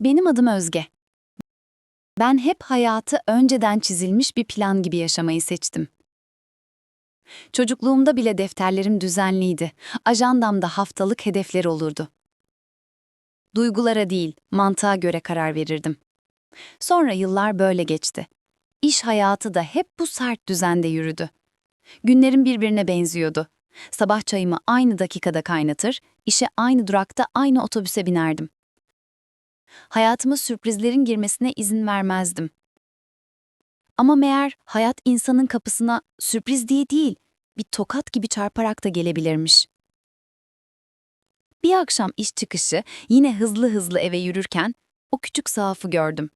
Benim adım Özge. Ben hep hayatı önceden çizilmiş bir plan gibi yaşamayı seçtim. Çocukluğumda bile defterlerim düzenliydi. Ajandamda haftalık hedefler olurdu. Duygulara değil, mantığa göre karar verirdim. Sonra yıllar böyle geçti. İş hayatı da hep bu sert düzende yürüdü. Günlerim birbirine benziyordu. Sabah çayımı aynı dakikada kaynatır, işe aynı durakta aynı otobüse binerdim. Hayatıma sürprizlerin girmesine izin vermezdim. Ama meğer hayat insanın kapısına sürpriz diye değil, bir tokat gibi çarparak da gelebilirmiş. Bir akşam iş çıkışı yine hızlı hızlı eve yürürken o küçük sahafı gördüm.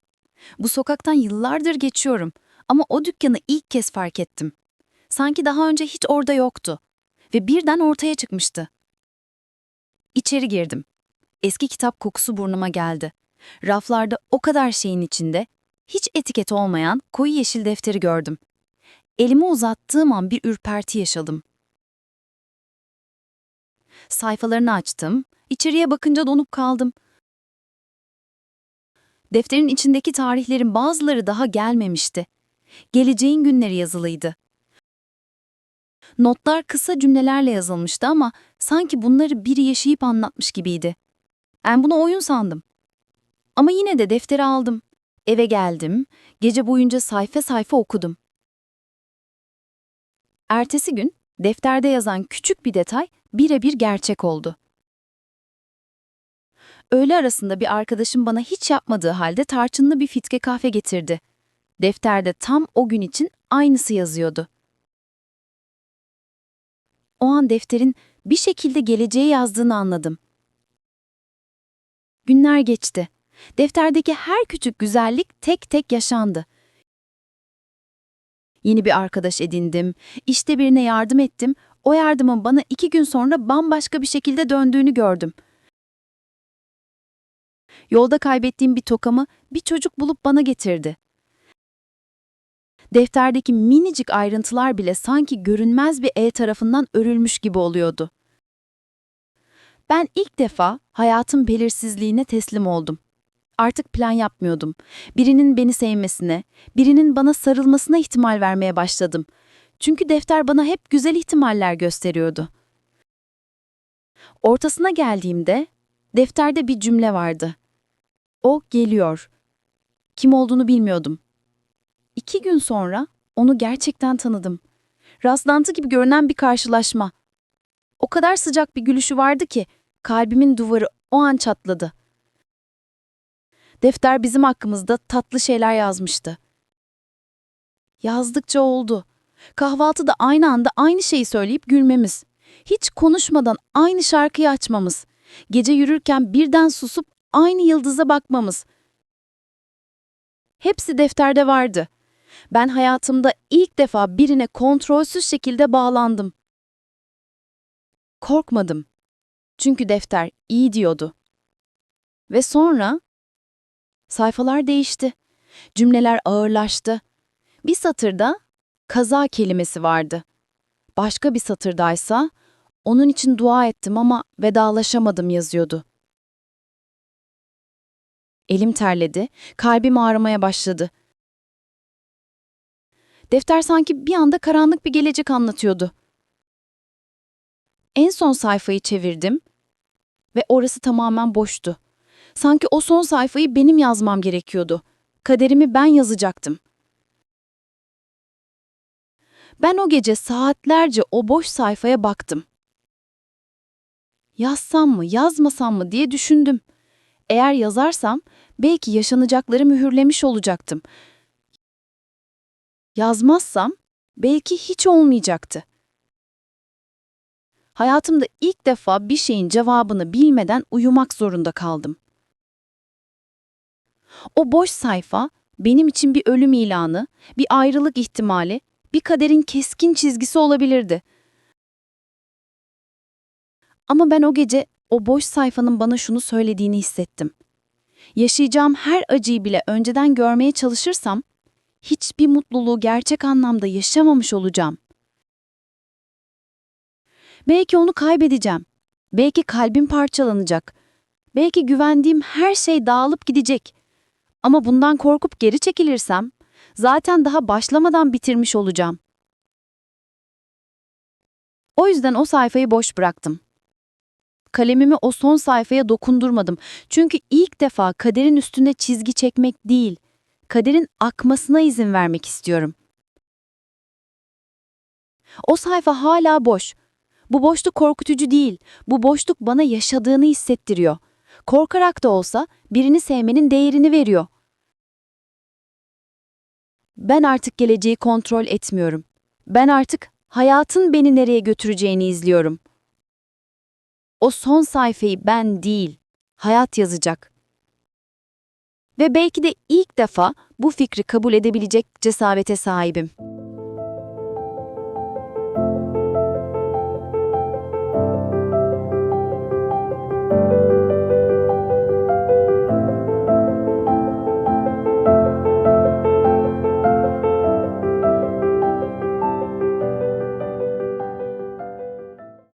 Bu sokaktan yıllardır geçiyorum ama o dükkanı ilk kez fark ettim. Sanki daha önce hiç orada yoktu ve birden ortaya çıkmıştı. İçeri girdim. Eski kitap kokusu burnuma geldi. Raflarda o kadar şeyin içinde hiç etiket olmayan koyu yeşil defteri gördüm. Elimi uzattığım an bir ürperti yaşadım. Sayfalarını açtım, içeriye bakınca donup kaldım. Defterin içindeki tarihlerin bazıları daha gelmemişti. Geleceğin günleri yazılıydı. Notlar kısa cümlelerle yazılmıştı ama sanki bunları biri yaşayıp anlatmış gibiydi. Ben bunu oyun sandım. Ama yine de defteri aldım. Eve geldim, gece boyunca sayfa sayfa okudum. Ertesi gün defterde yazan küçük bir detay birebir gerçek oldu. Öğle arasında bir arkadaşım bana hiç yapmadığı halde tarçınlı bir fitke kahve getirdi. Defterde tam o gün için aynısı yazıyordu. O an defterin bir şekilde geleceği yazdığını anladım. Günler geçti. Defterdeki her küçük güzellik tek tek yaşandı. Yeni bir arkadaş edindim, işte birine yardım ettim, o yardımın bana iki gün sonra bambaşka bir şekilde döndüğünü gördüm. Yolda kaybettiğim bir tokamı bir çocuk bulup bana getirdi. Defterdeki minicik ayrıntılar bile sanki görünmez bir el tarafından örülmüş gibi oluyordu. Ben ilk defa hayatın belirsizliğine teslim oldum. Artık plan yapmıyordum. Birinin beni sevmesine, birinin bana sarılmasına ihtimal vermeye başladım. Çünkü defter bana hep güzel ihtimaller gösteriyordu. Ortasına geldiğimde defterde bir cümle vardı. O geliyor. Kim olduğunu bilmiyordum. İki gün sonra onu gerçekten tanıdım. Rastlantı gibi görünen bir karşılaşma. O kadar sıcak bir gülüşü vardı ki kalbimin duvarı o an çatladı. Defter bizim hakkımızda tatlı şeyler yazmıştı. Yazdıkça oldu. Kahvaltıda aynı anda aynı şeyi söyleyip gülmemiz. Hiç konuşmadan aynı şarkıyı açmamız. Gece yürürken birden susup aynı yıldıza bakmamız. Hepsi defterde vardı. Ben hayatımda ilk defa birine kontrolsüz şekilde bağlandım. Korkmadım. Çünkü defter iyi diyordu. Ve sonra sayfalar değişti. Cümleler ağırlaştı. Bir satırda kaza kelimesi vardı. Başka bir satırdaysa onun için dua ettim ama vedalaşamadım yazıyordu. Elim terledi, kalbim ağrımaya başladı. Defter sanki bir anda karanlık bir gelecek anlatıyordu. En son sayfayı çevirdim ve orası tamamen boştu. Sanki o son sayfayı benim yazmam gerekiyordu. Kaderimi ben yazacaktım. Ben o gece saatlerce o boş sayfaya baktım. Yazsam mı, yazmasam mı diye düşündüm. Eğer yazarsam belki yaşanacakları mühürlemiş olacaktım. Yazmazsam belki hiç olmayacaktı. Hayatımda ilk defa bir şeyin cevabını bilmeden uyumak zorunda kaldım. O boş sayfa benim için bir ölüm ilanı, bir ayrılık ihtimali, bir kaderin keskin çizgisi olabilirdi. Ama ben o gece o boş sayfanın bana şunu söylediğini hissettim. Yaşayacağım her acıyı bile önceden görmeye çalışırsam, hiçbir mutluluğu gerçek anlamda yaşamamış olacağım. Belki onu kaybedeceğim. Belki kalbim parçalanacak. Belki güvendiğim her şey dağılıp gidecek. Ama bundan korkup geri çekilirsem, zaten daha başlamadan bitirmiş olacağım. O yüzden o sayfayı boş bıraktım. Kalemimi o son sayfaya dokundurmadım. Çünkü ilk defa kaderin üstünde çizgi çekmek değil, kaderin akmasına izin vermek istiyorum. O sayfa hala boş. Bu boşluk korkutucu değil. Bu boşluk bana yaşadığını hissettiriyor. Korkarak da olsa birini sevmenin değerini veriyor. Ben artık geleceği kontrol etmiyorum. Ben artık hayatın beni nereye götüreceğini izliyorum. O son sayfayı ben değil, hayat yazacak. Ve belki de ilk defa bu fikri kabul edebilecek cesarete sahibim.